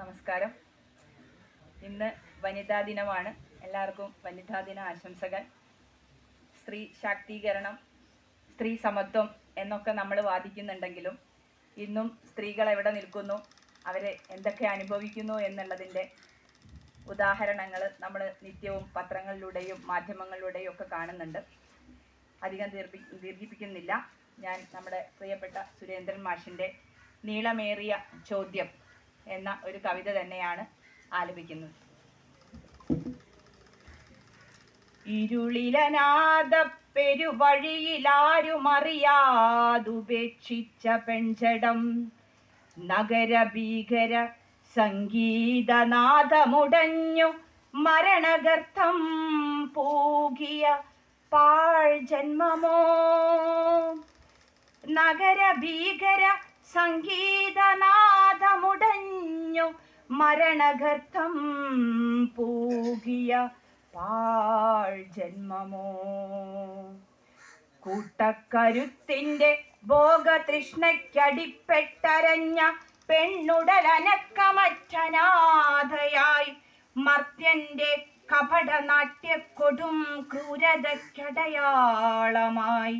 നമസ്കാരം. ഇന്ന് വനിതാ ദിനമാണ്. എല്ലാവർക്കും വനിതാ ദിന ആശംസകൾ. സ്ത്രീ ശാക്തീകരണം സ്ത്രീ സമത്വം എന്നൊക്കെ നമ്മൾ വാദിക്കുന്നുണ്ടെങ്കിലും ഇന്നും സ്ത്രീകൾ എവിടെ നിൽക്കുന്നു? അവരെ എന്തൊക്കെ അനുഭവിക്കുന്നു എന്നുള്ളതിന്റെ ഉദാഹരണങ്ങൾ നമ്മൾ നിത്യവും പത്രങ്ങളിലൂടെയും മാധ്യമങ്ങളിലൂടെയും ഒക്കെ കാണുന്നുണ്ട്. അധികം ദീർഘി ദീർഘിപ്പിക്കുന്നില്ല. ഞാൻ നമ്മുടെ പ്രിയപ്പെട്ട സുരേന്ദ്രൻ മാഷിന്റെ നീളമേറിയ ചോദ്യം എന്ന ഒരു കവിത തന്നെയാണ് ആലപിക്കുന്നത്. ഇരുളിലനാഥ പെരുവഴിയിലാരുമറിയാതുപേക്ഷിച്ച പെൺചടം നഗരഭീകര സംഗീതനാഥമുടഞ്ഞു മരണഗർത്ഥം പൂകിയ പാഴ് ജന്മമോ നഗരഭീകര സംഗീതനാഥമുടഞ്ഞു മരണഗർത്തം പൂകിയ പാൾ ജന്മമോ? കൂട്ടക്കരുത്തിന്റെ ഭോഗതൃഷ്ണയ്ക്കടിപ്പെട്ടരഞ്ഞ പെണ്ണുടലനക്കമറ്റനാഥയായി മർത്യന്റെ കപടനാട്യക്കൊടും ക്രൂരതയ്ക്കടയാളമായി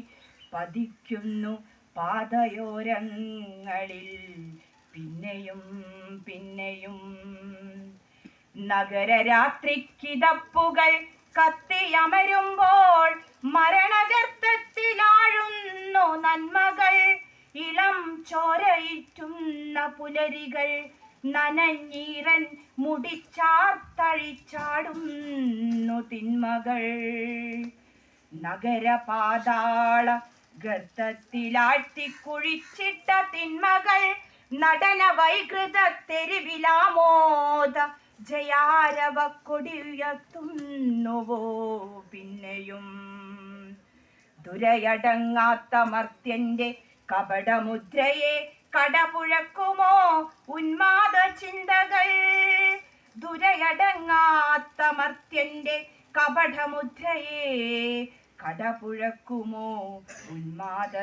പതിക്കുന്നു പാതയോരങ്ങളിൽ പിന്നെയും പിന്നെയും. നഗരരാത്രിക്കിതപ്പുകൾ കത്തിയമരുമ്പോൾ മരണഗർത്തത്തിലാഴുന്നു നന്മകൾ. ഇളം ചോരയിറ്റുന്ന പുലരികൾ നനഞ്ഞീരൻ മുടിച്ചാർത്തഴിച്ചാടുന്നു തിന്മകൾ. നഗരപാതാള ഗർത്തത്തിലാഴ്ത്തി കുഴിച്ചിട്ട തിന്മകൾ നടന വൈകൃത തെരുവിലാമോദ ജയാരവ കൊടിയുയർത്തുന്നുവോ പിന്നെയും? ദുരയടങ്ങാത്ത മർത്യന്റെ കപടമുദ്രയെ കടപുഴക്കുമോ ഉന്മാദ ചിന്തകൾ? ദുരയടങ്ങാത്ത മർത്യന്റെ കപടമുദ്രയെ കടപുഴക്കുമോ ഉന്മാദ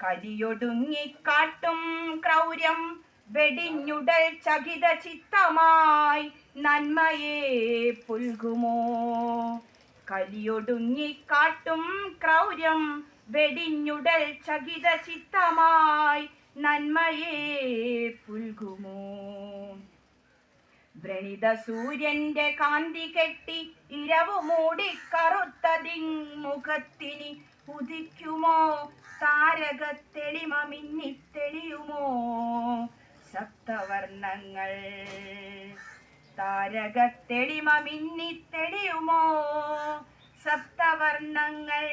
കരിയൊടുങ്ങിക്കാട്ടും ക്രൗര്യം വെടിഞ്ഞുടൽ ചകിത ചിത്തമായി നന്മയെ പുൽകുമോ? കലിയൊടുങ്ങിക്കാട്ടും ക്രൗര്യം വെടിഞ്ഞുടൽ ചകിത ചിത്തമായി നന്മയെ പുൽകുമോ? വ്രണിത സൂര്യന്റെ കാന്തി കെട്ടി ഇരവു മൂടി കറുത്തതിങ്മുഖത്തിനി ഉദിക്കുമോ? തെളിമ മിന്നിത്തെളിയുമോ സപ്തവർണങ്ങൾ താരകത്തെളിമ മിന്നിത്തെളിയുമോ സപ്തവർണങ്ങൾ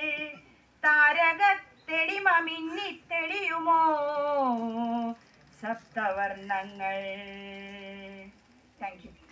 മിന്നി തെളിയുമോ? സപ്തവർണങ്ങൾ Thank you.